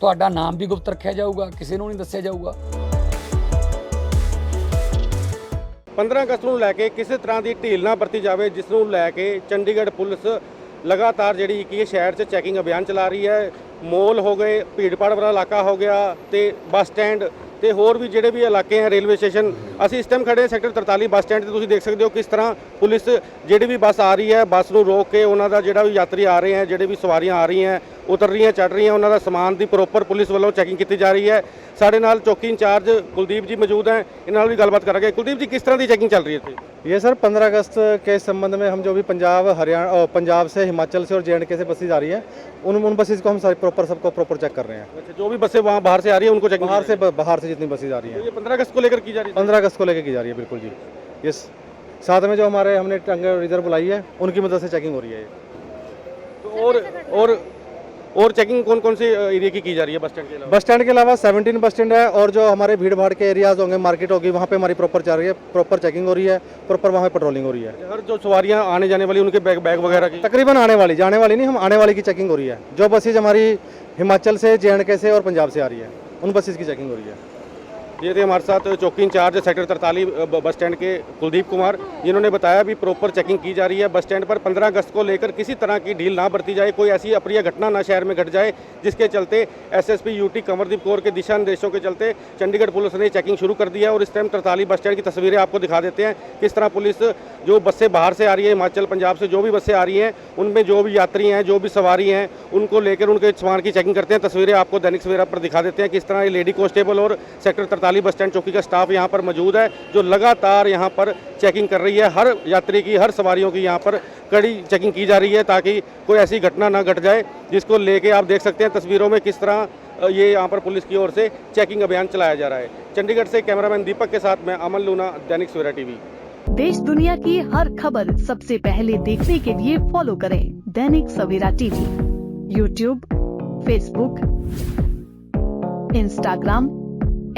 ਤੁਹਾਡਾ ਨਾਮ ਵੀ ਗੁਪਤ ਰੱਖਿਆ ਜਾਊਗਾ, ਕਿਸੇ ਨੂੰ ਨਹੀਂ ਦੱਸਿਆ ਜਾਊਗਾ। 15 ਅਗਸਤ ਨੂੰ ਲੈ ਕੇ ਕਿਸੇ ਤਰ੍ਹਾਂ ਦੀ ਢੀਲ ਨਾ ਵਰਤੀ ਜਾਵੇ, ਜਿਸ ਨੂੰ ਲੈ ਕੇ ਚੰਡੀਗੜ੍ਹ ਪੁਲਿਸ ਲਗਾਤਾਰ ਜਿਹੜੀ ਕਿ ਸ਼ਹਿਰ 'ਚ ਚੈਕਿੰਗ ਅਭਿਆਨ ਚਲਾ ਰਹੀ ਹੈ। ਮੋਲ ਹੋ ਗਏ ਭੀੜਪਾੜ ਵਾਲਾ ਇਲਾਕਾ ਹੋ ਗਿਆ ਤੇ ਬੱਸ ਸਟੈਂਡ ਤੇ ਹੋਰ ਵੀ ਜਿਹੜੇ ਵੀ ਇਲਾਕੇ ਹੈ ਰੇਲਵੇ ਸਟੇਸ਼ਨ, ਅਸੀਂ ਇਸ ਟਾਈਮ ਖੜੇ ਸੈਕਟਰ 43 ਬੱਸ ਸਟੈਂਡ ਤੇ। ਤੁਸੀਂ ਦੇਖ ਸਕਦੇ ਹੋ ਕਿਸ ਤਰ੍ਹਾਂ ਪੁਲਿਸ ਜਿਹੜੀ ਵੀ ਬੱਸ ਆ ਰਹੀ ਹੈ, ਬੱਸ ਨੂੰ ਰੋਕ ਕੇ ਉਹਨਾਂ ਦਾ ਜਿਹੜਾ ਵੀ ਯਾਤਰੀ ਆ ਰਹੇ ਹੈ, ਜਿਹੜੇ ਵੀ ਸਵਾਰੀਆਂ ਆ ਰਹੀਆਂ ਉਤਰ ਰਹੀਆਂ ਚੜ ਰਹੀਆਂ ਉਹਨਾਂ ਦਾ ਸਮਾਨ ਦੀ ਪ੍ਰੋਪਰ ਪੁਲਿਸ ਵੱਲੋਂ ਚੈਕਿੰਗ ਕੀਤੀ ਜਾ ਰਹੀ ਹੈ ਸਾਡੇ ਨਾਲ ਚੌਕੀ ਇੰਚਾਰਜ ਕੁਲਦੀਪ ਜੀ ਮੌਜੂਦ ਹੈ ਇਹਨਾਂ ਨਾਲ ਵੀ ਗੱਲਬਾਤ ਕਰਾਂਗੇ ਕੁਲਦੀਪ ਜੀ ਕਿਸ ਤਰ੍ਹਾਂ ਦੀ ਚੈਕਿੰਗ ਚੱਲ ਰਹੀ ਹੈ ਇੱਥੇ ये सर 15 अगस्त के संबंध में हम जो भी पंजाब हरियाणा और पंजाब से हिमाचल से और जे के से बसेज आ रही हैं उन उन बसेज को हम सारी प्रॉपर सबको प्रॉपर चेक कर रहे हैं अच्छा जो भी बसें वहाँ बाहर से आ रही है उनको चेकिंग बाहर से बाहर से जितनी बसेज आ रही हैं ये पंद्रह अगस्त को लेकर की जा रही है 15 अगस्त को लेकर की जा रही है बिल्कुल जी यस साथ में जो हमारे हमने टंगे रिजर्व बुलाई है उनकी मदद से चेकिंग हो रही है ये तो और और और चेकिंग कौन कौन से एरिया की की जा रही है बस स्टैंड के अलावा? बस स्टैंड के अलावा 17 बस स्टैंड है और जो हमारे भीड़ भाड़ के एरियाज़ होंगे मार्केट होगी वहाँ पे हमारी प्रॉपर चल रही है प्रॉपर चेकिंग हो रही है प्रॉपर वहाँ पे पेट्रोलिंग हो रही है। हर जो सवारियाँ आने जाने वाली उनके बैग बैग वगैरह की? तकरीबन आने वाली जाने वाली नहीं हम आने वाली की चेकिंग हो रही है। जो बसेज हमारी हिमाचल से जे से और पंजाब से आ रही है उन बसेज की चेकिंग हो रही है। ये थे हमारे साथ चौकी इंचार्ज, सेक्टर तरताली बस स्टैंड के कुलदीप कुमार। जिन्होंने बताया भी प्रॉपर चेकिंग की जा रही है। बस स्टैंड पर 15 अगस्त को लेकर किसी तरह की ढील ना बरती जाए, कोई ऐसी अप्रिय घटना ना शहर में घट जाए, जिसके चलते एसएसपी यूटी कंवरदीप कौर के दिशा निर्देशों के चलते चंडीगढ़ पुलिस ने चेकिंग शुरू कर दी है और इस टाइम तरताली बस स्टैंड की तस्वीरें आपको दिखा देते हैं किस तरह पुलिस जो बसें बाहर से आ रही है, हिमाचल, पंजाब से जो भी बसें आ रही हैं, उनमें जो भी यात्री हैं, जो भी सवारी हैं, उनको लेकर उनके सामान की चेकिंग करते हैं। तस्वीरें आपको दैनिक सवेरा पर दिखा देते हैं किस तरह लेडी कॉन्स्टेबल और सेक्टर तरताली बस स्टैंड चौकी का स्टाफ यहाँ पर मौजूद है, जो लगातार यहाँ पर चेकिंग कर रही है। हर यात्री की, हर सवारियों की यहाँ पर कड़ी चेकिंग की जा रही है, ताकि कोई ऐसी घटना ना घट जाए, जिसको लेके आप देख सकते हैं तस्वीरों में किस तरह ये यहाँ पर पुलिस की ओर से चेकिंग अभियान चलाया जा रहा है। चंडीगढ़ से कैमरामैन दीपक के साथ मैं अमन लूना, दैनिक सवेरा टीवी। देश दुनिया की हर खबर सबसे पहले देखने के लिए फॉलो करें Dainik Savera TV. YouTube Facebook Instagram